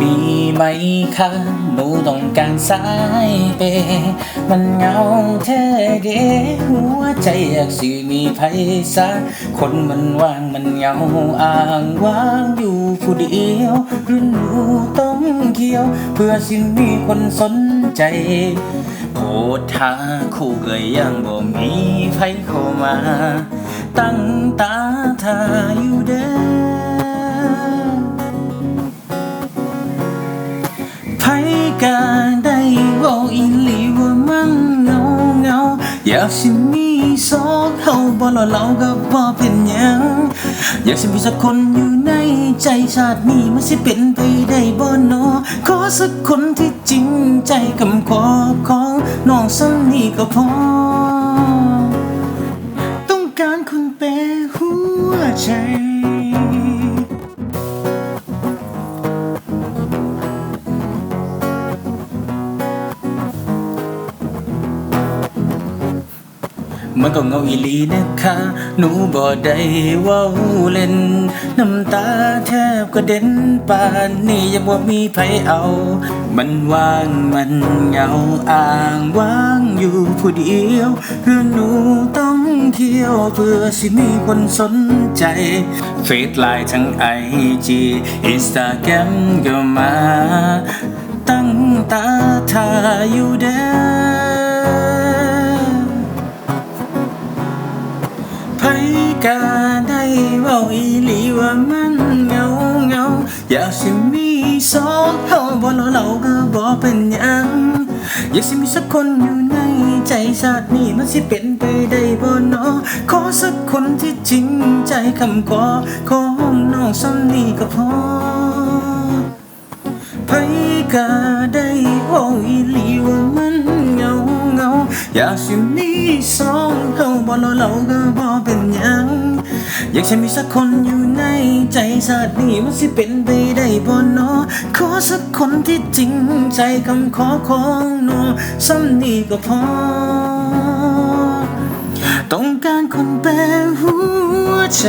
มีไหมคะหนูต้องการสายเป มันเหงาแท้เด้หัวใจอยากสิมีไผสักคนมันว่างมันเหงาอ้างว้างอยู่ผู้เดียวหรือหนูต้องเกี่ยว เพื่อสิมีคนสนใจโพดทาคู่เกยยังบ่มีไผเข้ามา ตั้งตาทาอยู่เด้อ อยากสิมีสองเฮาบ่ละเราก็บ่เป็นหยังอยากสิมีสักคนอยู่ในใจชาตินี้มันสิเป็นไปได้บ่เนาะขอสักคนที่จริงใจกำขอของน้องสันนี่ก็พอ ต้องการคนแปลหัวใจ มันก็เงาอีลีนะคะ หนูบ่ได้ว้าเล่น น้ำตาแทบกระเด็นป่านนี่ยังบ่ามีไผเอา มันว่างมันเหงาอ้างว้างอยู่ผู้เดียวเพื่อหนูต้องเที่ยวเพื่อสิมีคนสนใจเฟซไลน์ทั้งไอจีอินสตาแกรมก็มา ตั้งตาทาอยู่เด้อ กาได้เว้าอีหลีว่ามันเงาเงาอยากสิมีสองเฮาบ่รอเราก็บ่เป็นยังอยากสิมีสักคนอยู่ในใจชาตินี้มันสิเป็นไปได้บ่เนาะขอสักคนที่จริงใจคำขอของน้องซ้ำนี้ก็พอไผกาได้เว้าอีหลีว่ามันเหงาเหงา อยากสิมีสองเฮาบ่รอเราก็บ่เป็นยังอยากจะมีสักคนอยู่ในใจชาตินี้มันสิเป็นไปได้บ่เนาะขอสักคนที่จริงใจคำขอของน้องซ้ำนี้ก็พอ ต้องการคนแปลหัวใจ